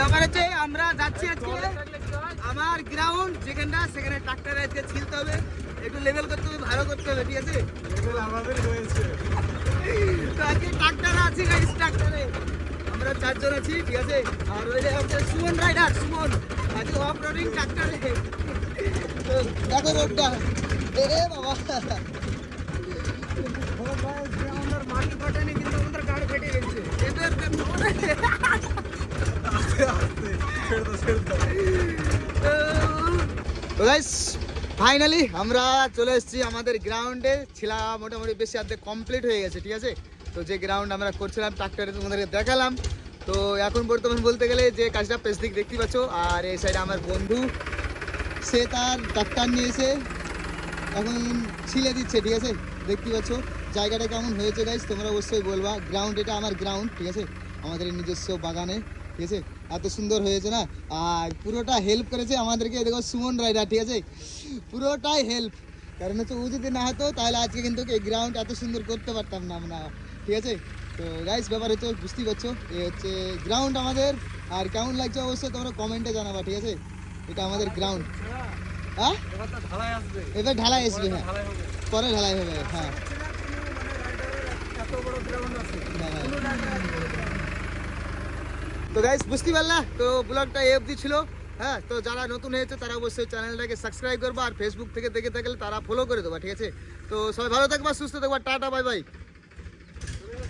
ব্যাপার হচ্ছে আমরা যাচ্ছি আজকে আমার গ্রাউন্ড যেখানটা সেখানে ট্রাক্টরে আজকে ছিলতে হবে। একটু লেভেল করতে হবে ভালো করতে হবে ঠিক আছে? আমাদের হয়েছে তো আজকে ট্রাক্টর আছে গাইস ট্রাক্টরে আমরা চারজন আছি ঠিক আছে? আর ওই যে আমাদের সুমন রাইডার সুমন। আজকে অফ রোডিং ট্রাক্টরে তো দেখো রোডটা। এরে বাবা। মাটি ফাটেনি কিন্তু আমাদের গাড়ি ফেটে গেছে। তো ফাইনালি আমরা চলে এসেছি আমাদের গ্রাউন্ডে ছিলা মোটামুটি বেশি অর্ধেক কমপ্লিট হয়ে গেছে, ঠিক আছে? তো যে গ্রাউন্ড আমরা করছিলাম ট্রাক্টরে তোমাদেরকে দেখালাম। তো এখন বর্তমান বলতে গেলে যে কাজটা পেস দিক দেখতে পাচ্ছ, আর এই সাইডে আমার বন্ধু, সে তার ট্রাক্টর নিয়েছে এখন ছিলে দিচ্ছে, ঠিক আছে? দেখতে পাচ্ছ, জায়গাটা কেমন হয়েছে গাইস তোমরা অবশ্যই বলবা গ্রাউন্ড এটা আমার গ্রাউন্ড ঠিক আছে? আমাদের নিজস্ব বাগানে। ঠিক আছে? এত সুন্দর হয়েছে না? আর পুরোটা হেল্প করেছে আমাদেরকে দেখো সুমন রাইডার ঠিক আছে? পুরোটাই হেল্প কারণ হচ্ছে ও যদি না হতো তাহলে আজকে কিন্তু এই গ্রাউন্ড এত সুন্দর করতে পারতাম না আমরা। ঠিক আছে? তো গাইস ব্যাপার হচ্ছে বুঝতেই পারছ এ হচ্ছে গ্রাউন্ড আমাদের। আর কেমন লাগছে অবশ্যই তোমরা কমেন্টে জানাবা ঠিক আছে? এটা আমাদের গ্রাউন্ড হ্যাঁ? এবার ঢালাই আসবে হ্যাঁ। পরে ঢালাই হবে হ্যাঁ। আছে। তো গাইস বুঝতে পারলা? তো ব্লগটা এই অবধি ছিল। হ্যাঁ তো যারা নতুন হয়েছে, তারা অবশ্যই চ্যানেলটাকে সাবস্ক্রাইব করব আর ফেসবুক থেকে দেখে থাকলে তারা ফলো করে দেবা, ঠিক আছে? তো সবাই ভালো থাকবা, সুস্থ থাকবা, টাটা বাই বাই